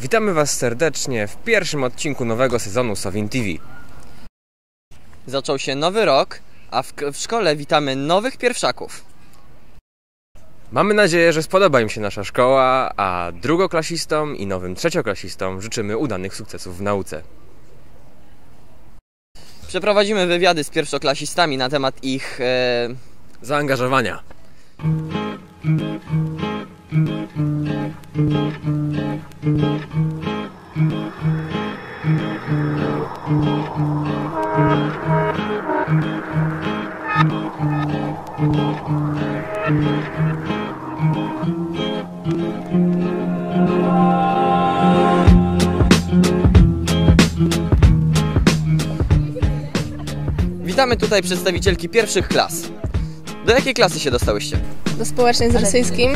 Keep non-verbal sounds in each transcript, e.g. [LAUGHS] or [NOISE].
Witamy Was serdecznie w pierwszym odcinku nowego sezonu Sowin TV. Zaczął się nowy rok, a w, w szkole witamy nowych pierwszaków. Mamy nadzieję, że spodoba im się nasza szkoła, a drugoklasistom i nowym trzecioklasistom życzymy udanych sukcesów w nauce. Przeprowadzimy wywiady z pierwszoklasistami na temat ich e, Zaangażowania. Witamy tutaj przedstawicielki pierwszych klas. Do jakiej klasy się dostałyście? do społecznej z rosyjskim.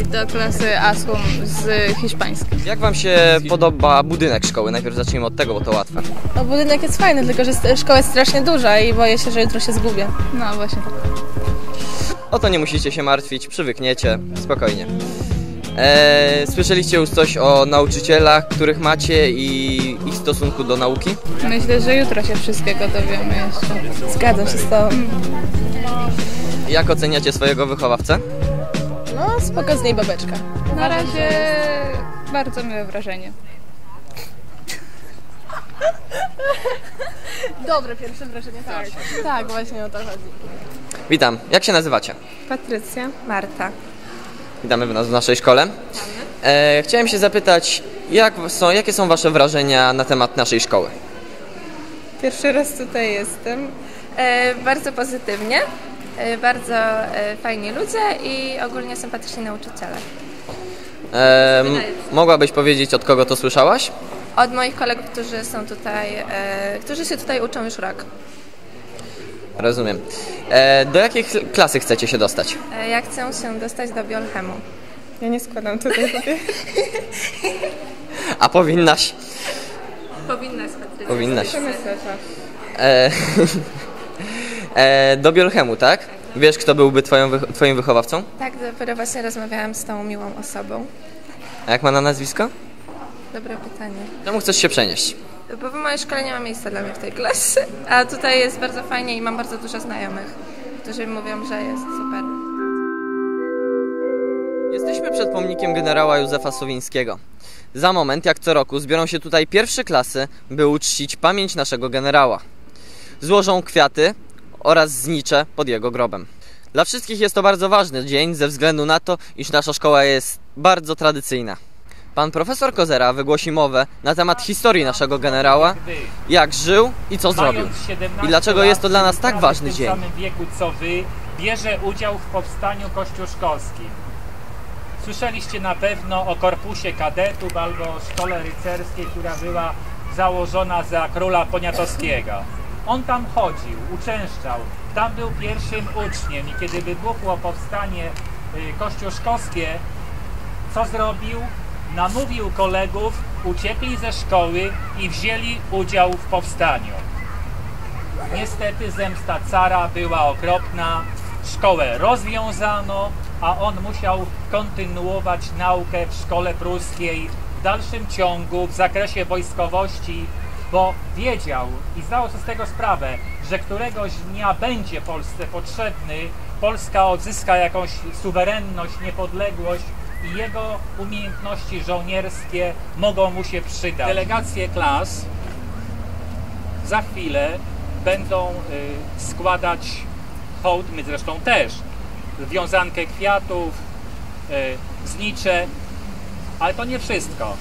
i do klasy ASUM z hiszpańskim. Jak wam się podoba budynek szkoły? Najpierw zacznijmy od tego, bo to łatwe. No budynek jest fajny, tylko że szkoła jest strasznie duża i boję się, że jutro się zgubię. No właśnie. O to nie musicie się martwić, przywykniecie, spokojnie. E, słyszeliście już coś o nauczycielach, których macie i ich stosunku do nauki? Myślę, że jutro się wszystkiego dowiemy jeszcze. Zgadzam się z tobą. Jak oceniacie swojego wychowawcę? No spoko z niej babeczka. Na razie bardzo miłe wrażenie. [LAUGHS] Dobre pierwsze wrażenie, tak. Tak, właśnie o to chodzi. Witam, jak się nazywacie? Patrycja. Marta. Witamy w nas w naszej szkole. E, chciałem się zapytać, jak są, jakie są Wasze wrażenia na temat naszej szkoły? Pierwszy raz tutaj jestem. E, bardzo pozytywnie, bardzo e, fajni ludzie i ogólnie sympatyczni nauczyciele. E, mogłabyś powiedzieć, od kogo to słyszałaś? Od moich kolegów, którzy są tutaj, e, którzy się tutaj uczą już rok. Rozumiem. E, do jakiej klasy chcecie się dostać? E, ja chcę się dostać do Biolchemu. Ja nie składam tutaj. [LAUGHS] A powinnaś? Powinnaś, Patrycja. Powinnaś. E, [LAUGHS] e, do Biolchemu, tak? Wiesz, kto byłby twoją, wych- twoim wychowawcą? Tak, dopiero właśnie rozmawiałam z tą miłą osobą. A jak ma na nazwisko? Dobre pytanie. Czemu chcesz się przenieść? Bo w mojej szkole nie ma miejsca dla mnie w tej klasie, a tutaj jest bardzo fajnie i mam bardzo dużo znajomych, którzy mówią, że jest super. Jesteśmy przed pomnikiem generała Józefa Sowińskiego. Za moment, jak co roku, zbiorą się tutaj pierwsze klasy, by uczcić pamięć naszego generała. Złożą kwiaty oraz znicze pod jego grobem. Dla wszystkich jest to bardzo ważny dzień ze względu na to, iż nasza szkoła jest bardzo tradycyjna. Pan profesor Kozera wygłosi mowę na temat historii naszego generała, jak żył i co zrobił. Mając 17 I dlaczego jest to dla nas tak ważny w tym dzień? samym wieku co wy, bierze udział w powstaniu kościuszkowskim. Słyszeliście na pewno o korpusie kadetów albo o szkole rycerskiej, która była założona za króla Poniatowskiego. On tam chodził, uczęszczał, tam był pierwszym uczniem i kiedy wybuchło powstanie y, kościuszkowskie, co zrobił? Namówił kolegów, uciekli ze szkoły i wzięli udział w powstaniu. Niestety zemsta cara była okropna, szkołę rozwiązano, a on musiał kontynuować naukę w szkole pruskiej w dalszym ciągu w zakresie wojskowości, bo wiedział i zdawał sobie z tego sprawę, że któregoś dnia będzie Polsce potrzebny, Polska odzyska jakąś suwerenność, niepodległość i jego umiejętności żołnierskie mogą mu się przydać. Delegacje klas za chwilę będą y, składać hołd, my zresztą też, wiązankę kwiatów, y, znicze, ale to nie wszystko.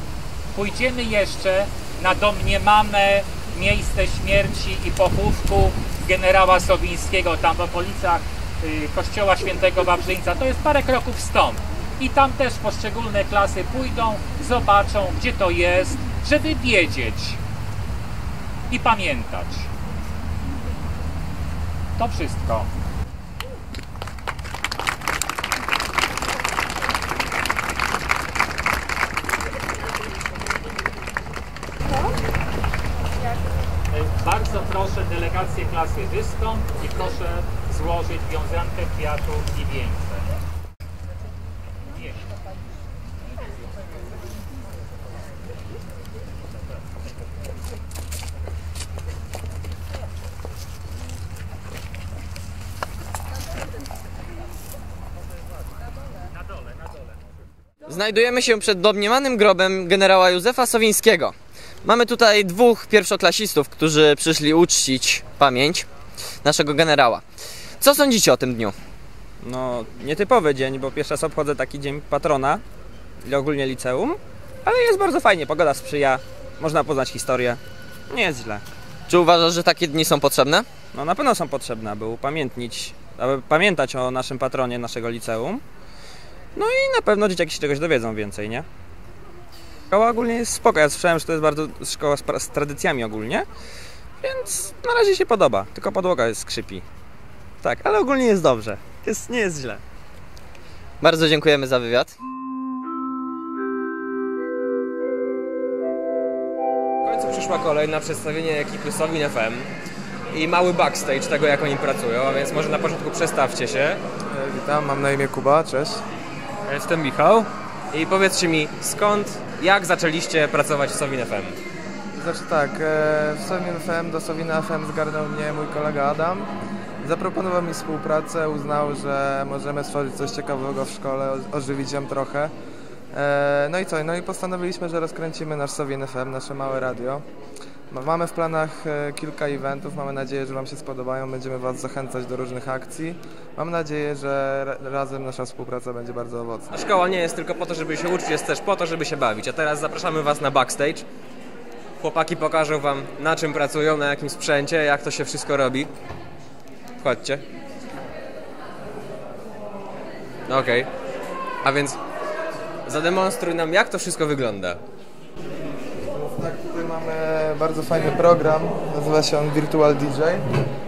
Pójdziemy jeszcze na domniemane miejsce śmierci i pochówku generała Sowińskiego, tam w okolicach y, kościoła świętego Wawrzyńca. To jest parę kroków stąd. I tam też poszczególne klasy pójdą, zobaczą, gdzie to jest, żeby wiedzieć i pamiętać. To wszystko. proszę delegację klasy wyskąp i proszę złożyć wiązankę kwiatów i wieńce. Znajdujemy się przed domniemanym grobem generała Józefa Sowińskiego. Mamy tutaj dwóch pierwszoklasistów, którzy przyszli uczcić pamięć naszego generała. Co sądzicie o tym dniu? No, nietypowy dzień, bo pierwszy raz obchodzę taki dzień patrona i ogólnie liceum, ale jest bardzo fajnie, pogoda sprzyja, można poznać historię, nie jest źle. Czy uważasz, że takie dni są potrzebne? No na pewno są potrzebne, aby upamiętnić, aby pamiętać o naszym patronie naszego liceum. No i na pewno dzieciaki się czegoś dowiedzą więcej, nie? Szkoła ogólnie jest spoko, ja słyszałem, że to jest bardzo szkoła z, z tradycjami ogólnie, więc na razie się podoba, tylko podłoga jest skrzypi. Tak, ale ogólnie jest dobrze, jest, nie jest źle. Bardzo dziękujemy za wywiad. W końcu przyszła kolej na przedstawienie ekipy Sowin FM i mały backstage tego, jak oni pracują, a więc może na początku przestawcie się. E, Witam, mam na imię Kuba, cześć. Jestem Michał. I powiedzcie mi, skąd, jak zaczęliście pracować w Sowin FM? Znaczy tak, e, w Sowin FM do Sowina FM zgarnął mnie mój kolega Adam. Zaproponował mi współpracę, uznał, że możemy stworzyć coś ciekawego w szkole, ożywić ją trochę. E, No i co? No i postanowiliśmy, że rozkręcimy nasz Sowin FM, nasze małe radio. Ma- Mamy w planach e, kilka eventów, mamy nadzieję, że Wam się spodobają, będziemy Was zachęcać do różnych akcji. Mam nadzieję, że ra- razem nasza współpraca będzie bardzo owocna. Szkoła nie jest tylko po to, żeby się uczyć, jest też po to, żeby się bawić. A teraz zapraszamy Was na backstage. Chłopaki pokażą Wam, na czym pracują, na jakim sprzęcie, jak to się wszystko robi. Chodźcie. No Okej. A więc zademonstruj nam, jak to wszystko wygląda. Tak, tutaj mamy bardzo fajny program, nazywa się on Virtual DJ.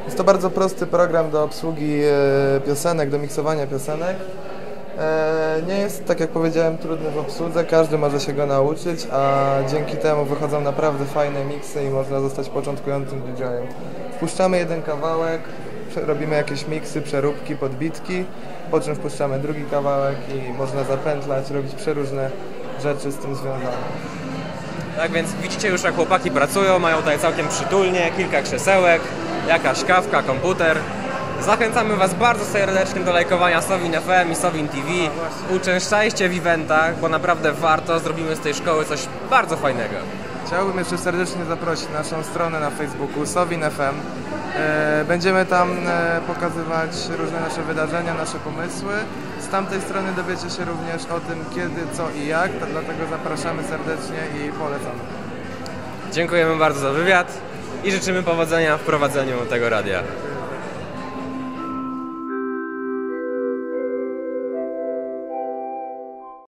Jest to bardzo prosty program do obsługi e, piosenek, do miksowania piosenek. E, Nie jest, tak jak powiedziałem, trudny w obsłudze, każdy może się go nauczyć, a dzięki temu wychodzą naprawdę fajne miksy i można zostać początkującym DJ-em. Wpuszczamy jeden kawałek, robimy jakieś miksy, przeróbki, podbitki, po czym wpuszczamy drugi kawałek i można zapętlać, robić przeróżne rzeczy z tym związane. Tak więc widzicie już, jak chłopaki pracują, mają tutaj całkiem przytulnie, kilka krzesełek, jakaś kawka, komputer. Zachęcamy Was bardzo serdecznie do lajkowania Sowin FM i Sowin TV. Uczęszczajcie w eventach, bo naprawdę warto, zrobimy z tej szkoły coś bardzo fajnego. Chciałbym jeszcze serdecznie zaprosić na naszą stronę na Facebooku Sowin FM. E, Będziemy tam e, pokazywać różne nasze wydarzenia, nasze pomysły. Z tamtej strony dowiecie się również o tym kiedy, co i jak, dlatego zapraszamy serdecznie i polecamy. Dziękujemy bardzo za wywiad i życzymy powodzenia w prowadzeniu tego radia.